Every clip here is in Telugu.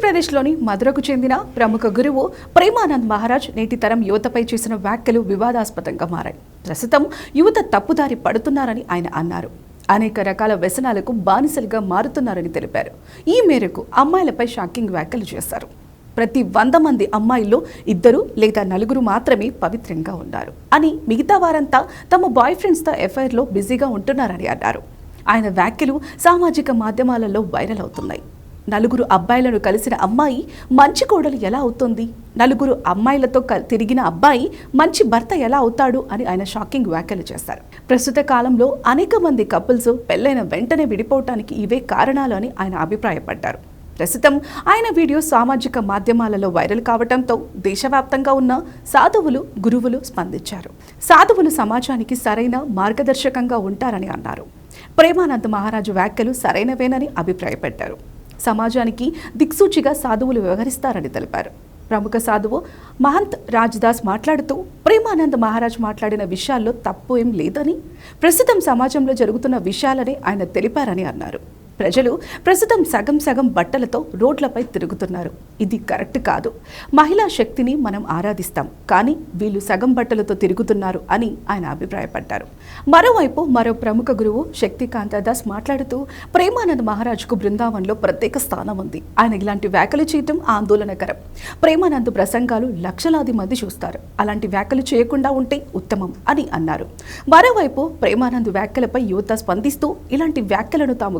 ఆంధ్రప్రదేశ్లోని మధురకు చెందిన ప్రముఖ గురువు ప్రేమానంద్ మహారాజ్ నేటి తరం యువతపై చేసిన వ్యాఖ్యలు వివాదాస్పదంగా మారాయి. ప్రస్తుతం యువత తప్పుదారి పడుతున్నారని ఆయన అన్నారు. అనేక రకాల వ్యసనాలకు బానిసలుగా మారుతున్నారని తెలిపారు. ఈ మేరకు అమ్మాయిలపై షాకింగ్ వ్యాఖ్యలు చేశారు. ప్రతి వంద మంది అమ్మాయిల్లో ఇద్దరు లేదా నలుగురు మాత్రమే పవిత్రంగా ఉన్నారు అని మిగతా వారంతా తమ బాయ్ ఫ్రెండ్స్తో ఎఫ్ఐఆర్లో బిజీగా ఉంటున్నారని అన్నారు. ఆయన వ్యాఖ్యలు సామాజిక మాధ్యమాలలో వైరల్ అవుతున్నాయి. నలుగురు అబ్బాయిలను కలిసిన అమ్మాయి మంచి కోడలు ఎలా అవుతుంది? నలుగురు అమ్మాయిలతో తిరిగిన అబ్బాయి మంచి భర్త ఎలా అవుతాడు? అని ఆయన షాకింగ్ వ్యాఖ్యలు చేశారు. ప్రస్తుత కాలంలో అనేక మంది కపుల్స్ పెళ్ళైన వెంటనే విడిపోవటానికి ఇవే కారణాలు అని ఆయన అభిప్రాయపడ్డారు. ప్రస్తుతం ఆయన వీడియో సామాజిక మాధ్యమాలలో వైరల్ కావడంతో దేశవ్యాప్తంగా ఉన్న సాధువులు గురువులు స్పందించారు. సాధువులు సమాజానికి సరైన మార్గదర్శకంగా ఉంటారని అన్నారు. ప్రేమానంద్ మహారాజు వ్యాఖ్యలు సరైనవేనని అభిప్రాయపడ్డారు. సమాజానికి దిక్సూచిగా సాధువులు వ్యవహరిస్తారని తెలిపారు. ప్రముఖ సాధువు మహంత్ రాజ్దాస్ మాట్లాడుతూ ప్రేమానంద్ మహారాజ్ మాట్లాడిన విషయాల్లో తప్పు ఏం లేదని ప్రస్తుతం సమాజంలో జరుగుతున్న విషయాలని ఆయన తెలిపారని అన్నారు. ప్రజలు ప్రస్తుతం సగం సగం బట్టలతో రోడ్లపై తిరుగుతున్నారు. ఇది కరెక్ట్ కాదు. మహిళా శక్తిని మనం ఆరాధిస్తాం. కానీ వీళ్ళు సగం బట్టలతో తిరుగుతున్నారు అని ఆయన అభిప్రాయపడ్డారు. మరోవైపు మరో ప్రముఖ గురువు శక్తికాంత దాస్ మాట్లాడుతూ ప్రేమానంద్ మహారాజ్కు బృందావన్లో ప్రత్యేక స్థానం ఉంది. ఆయన ఇలాంటి వ్యాఖ్యలు చేయటం ఆందోళనకరం. ప్రేమానంద్ ప్రసంగాలు లక్షలాది మంది చూస్తారు. అలాంటి వ్యాఖ్యలు చేయకుండా ఉంటే ఉత్తమం అని అన్నారు. మరోవైపు ప్రేమానంద్ వ్యాఖ్యలపై యువత స్పందిస్తూ ఇలాంటి వ్యాఖ్యలను తాము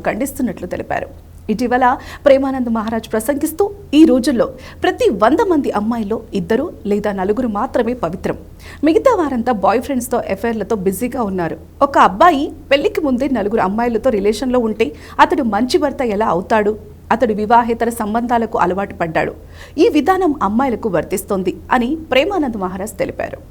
చేస్తున్నట్లు తెలిపారు. ఇటీవల ప్రేమానంద్ మహారాజ్ ప్రసంగిస్తూ ఈ రోజుల్లో ప్రతి వంద మంది అమ్మాయిల్లో ఇద్దరు లేదా నలుగురు మాత్రమే పవిత్రం. మిగతా వారంతా బాయ్ ఫ్రెండ్స్తో ఎఫైర్లతో బిజీగా ఉన్నారు. ఒక అబ్బాయి పెళ్ళికి ముందే నలుగురు అమ్మాయిలతో రిలేషన్లో ఉంటే అతడు మంచి భర్త ఎలా అవుతాడు? అతడు వివాహేతర సంబంధాలకు అలవాటు పడ్డాడు. ఈ విధానం అమ్మాయిలకు వర్తిస్తోంది అని ప్రేమానంద్ మహారాజ్ తెలిపారు.